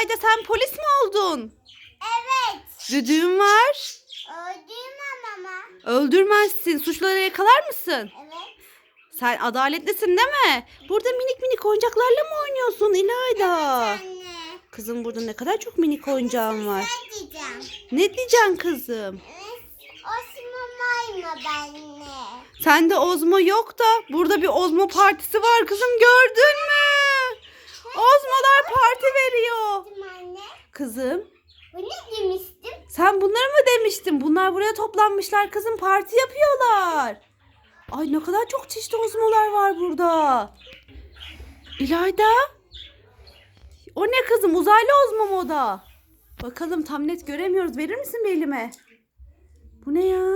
İlayda sen polis mi oldun? Evet. Düdüğün var. Öldürmem ama. Öldürmezsin. Suçluları yakalar mısın? Evet. Sen adaletlisin değil mi? Burada minik minik oyuncaklarla mı oynuyorsun İlayda? Anne. Kızım burada ne kadar çok minik oyuncağın var. Ne diyeceğim? Ne diyeceksin kızım? Evet. Osman var mı benimle? Sende Ozmo yok da burada bir Ozmo partisi var kızım gördün mü? Ozmolar parti veriyor. Kızım Bu ne demiştim? sen bunları mı demiştin? Bunlar buraya toplanmışlar kızım parti yapıyorlar. Ay ne kadar çok çeşitli Ozmolar var burada. İlayda. O ne kızım uzaylı Ozmo mu o da? Bakalım tam net göremiyoruz. Verir misin bir elime? Bu ne ya?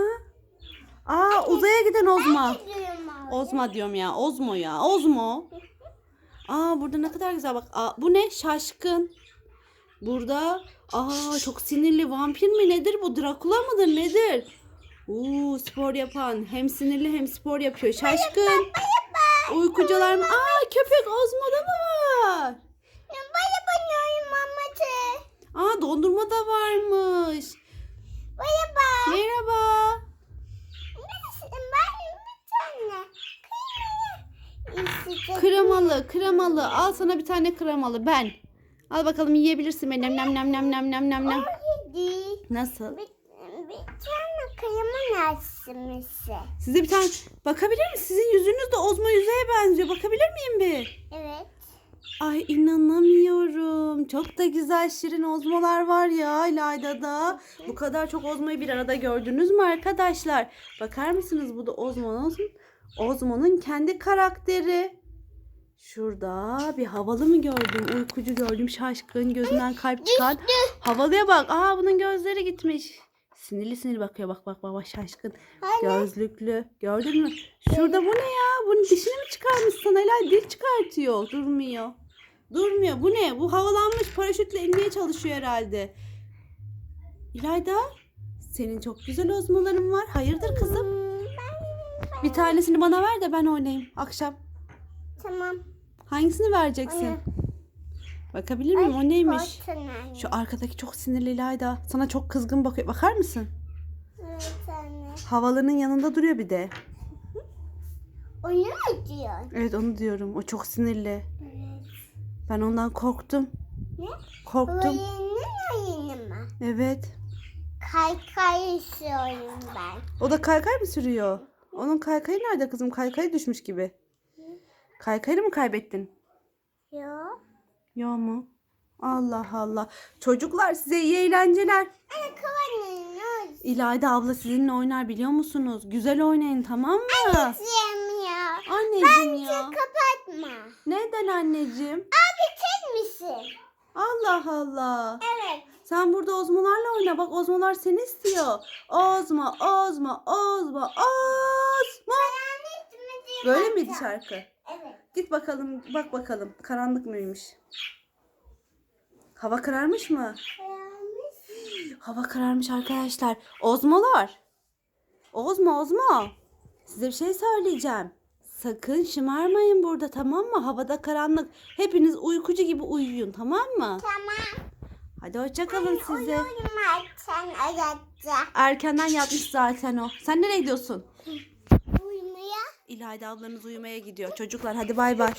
Aa uzaya giden Ozma. Ozma diyorum ya. Ozmo ya. Ozmo. Aa burada ne kadar güzel bak. Aa, bu ne? Şaşkın. Burada aa çok sinirli vampir mi nedir bu? Drakula mıdır nedir? Oo spor yapan. Hem sinirli hem spor yapıyor. Şaşkın. Uykucular mı? Aa köpek Ozmo'da mı var? Aa dondurma da varmış. Merhaba. İsteyecek. Kremalı, kremalı. Al sana bir tane kremalı ben. Al bakalım yiyebilirsin benim. Nem nem nem nem nem nem nem. Nasıl? Bir, bir tane kıyma nasılmışı? Size bir tane bakabilir misin? Sizin yüzünüz de Ozmo yüzeye benziyor. Bakabilir miyim bir? Evet. Ay inanamıyorum. Çok da güzel şirin Ozmolar var ya İlayda'da. Bu kadar çok Ozmo'yu bir arada gördünüz mü arkadaşlar? Bakar mısınız bu da Ozmo'nun Ozmo'nun kendi karakteri. Şurada bir havalı mı gördüm? Uykucu gördüm. Şaşkın. Gözünden kalp çıkan. Havalıya bak. Aa bunun gözleri gitmiş. Sinirli sinirli bakıyor. Bak bak bak şaşkın. Gözlüklü. Gördün mü? Şurada bu ne ya? Bunun dişini mi çıkarmışsın? Helal dil çıkartıyor. Durmuyor. Durmuyor. Bu ne? Bu havalanmış paraşütle inmeye çalışıyor herhalde. İlayda senin çok güzel ozmaların var. Hayırdır kızım? Hmm, Bir tanesini bana ver de ben oynayayım akşam. tamam. Hangisini vereceksin? Onu. Bakabilir miyim? O neymiş? Anne. Şu arkadaki çok sinirli İlayda. Sana çok kızgın bakıyor. Bakar mısın? Evet anne. Havalının yanında duruyor bir de. Onu mu diyorsun? Evet onu diyorum. O çok sinirli. Evet. Ben ondan korktum. Ne? Korktum. Oyunun oyunu mu? Evet. Kaykay istiyorum ben. O da kaykay mı sürüyor? Onun kaykayı nerede kızım? Kaykayı düşmüş gibi. Kaykayı mı kaybettin? Yok. Yo mu? Allah Allah. Çocuklar size iyi eğlenceler. Anne ne İlayda abla sizinle oynar biliyor musunuz? Güzel oynayın tamam mı? ya? Anneciğim ya. Kapatma. Neden anneciğim? Abi tek misin? Allah Allah. Evet. Sen burada ozmolarla oyna. Bak ozmolar seni istiyor. Ozma, ozma, ozma, ozma. Böyle miydi şarkı? Git bakalım, bak bakalım. Karanlık mıymış? Hava kararmış mı? Hayalet. Hava kararmış arkadaşlar. Ozmolar. Ozma, ozma. Size bir şey söyleyeceğim. Sakın şımarmayın burada tamam mı? Havada karanlık. Hepiniz uykucu gibi uyuyun tamam mı? Tamam. Hadi hoşça kalın size. Uyuyorum ayakta. Erkenden yatmış zaten o. Sen nereye gidiyorsun? İlayda ablanız uyumaya gidiyor. Çocuklar hadi bay bay.